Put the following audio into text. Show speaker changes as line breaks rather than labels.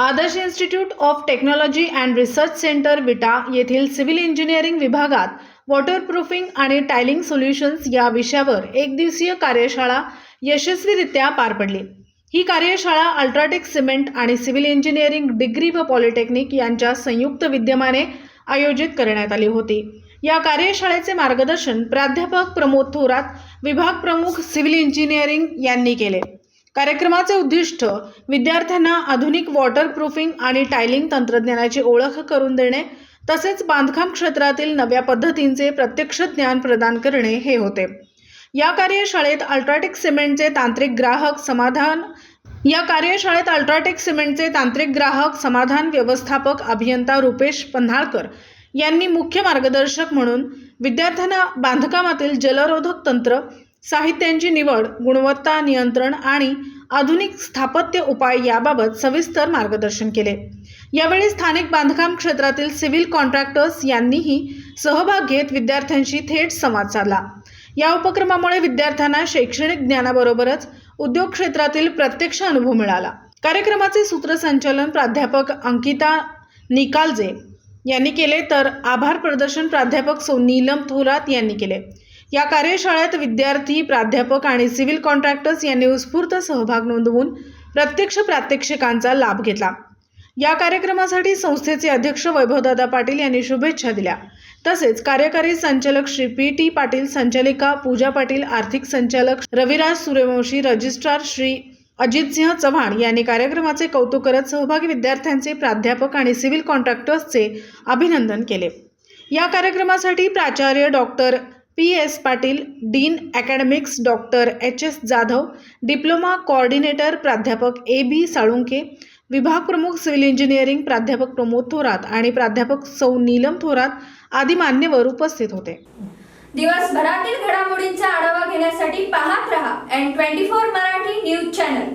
Adarsh institute of technology and research centre Vita येथील civil engineering विभागात waterproofing आणि टायलिंग solutions या विषयावर एक दिवसीय कार्यशाळा यशस्वीरित्या पार पडली. ही कार्यशाळा अल्ट्राटेक सिमेंट आणि सिव्हिल इंजिनिअरिंग डिग्री व पॉलिटेक्निक यांच्या संयुक्त विद्यमाने आयोजित करण्यात आली होती. या कार्यशाळेचे मार्गदर्शन प्राध्यापक प्रमोद थोरात विभाग प्रमुख सिव्हिल इंजिनिअरिंग यांनी केले. कार्यक्रमाचे उद्दिष्ट विद्यार्थ्यांना आधुनिक वॉटर प्रूफिंग आणि टायलिंग तंत्रज्ञानाची ओळख करून देणे तसेच बांधकाम क्षेत्रातील नव्या पद्धतींचे प्रत्यक्ष ज्ञान प्रदान करणे हे होते. या कार्यशाळेत अल्ट्राटेक सिमेंटचे तांत्रिक ग्राहक समाधान या कार्यशाळेत अल्ट्राटेक सिमेंटचे तांत्रिक ग्राहक समाधान व्यवस्थापक अभियंता रुपेश पन्हाळकर यांनी मुख्य मार्गदर्शक म्हणून विद्यार्थ्यांना बांधकामातील जलरोधक तंत्र साहित्यांची निवड गुणवत्ता नियंत्रण आणि आधुनिक स्थापत्य उपाय याबाबत सविस्तर मार्गदर्शन केले. यावेळी स्थानिक बांधकाम क्षेत्रातील सिव्हिल कॉन्ट्रॅक्टर्स यांनीही सहभाग घेत विद्यार्थ्यांशी थेट संवाद साधला. या उपक्रमामुळे विद्यार्थ्यांना शैक्षणिक ज्ञानाबरोबरच उद्योग क्षेत्रातील प्रत्यक्ष अनुभव मिळाला. कार्यक्रमाचे सूत्रसंचालन प्राध्यापक अंकिता निकालजे यांनी केले तर आभार प्रदर्शन प्राध्यापक सो नीलम थोरात यांनी केले. या कार्यशाळेत विद्यार्थी प्राध्यापक आणि सिव्हिल कॉन्ट्रॅक्टर्स यांनी उत्स्फूर्त सहभाग नोंदवून प्रत्यक्ष प्रात्यक्षिकांचा लाभ घेतला. या कार्यक्रमासाठी संस्थेचे अध्यक्ष वैभवदादा पाटील यांनी शुभेच्छा दिल्या. तसेच कार्यकारी संचालक श्री पी टी पाटील संचालिका पूजा पाटील आर्थिक संचालक रविराज सूर्यवंशी रजिस्ट्रार श्री अजितसिंह चव्हाण यांनी कार्यक्रमाचे कौतुक करत सहभागी विद्यार्थ्यांचे प्राध्यापक आणि सिव्हिल कॉन्ट्रॅक्टर्सचे अभिनंदन केले. या कार्यक्रमासाठी प्राचार्य doctor P S Patil dean academics doctor H S Jadhav diploma coordinator प्राध्यापक ए बी साळुंके विभाग प्रमुख सिव्हिल इंजिनिअरिंग प्राध्यापक प्रमोद थोरात आणि प्राध्यापक सौ नीलम थोरात आदी मान्यवर उपस्थित होते.
दिवसभरातील घडामोडींचा आढावा घेण्यासाठी पाहत रहा N twenty four Marathi news channel.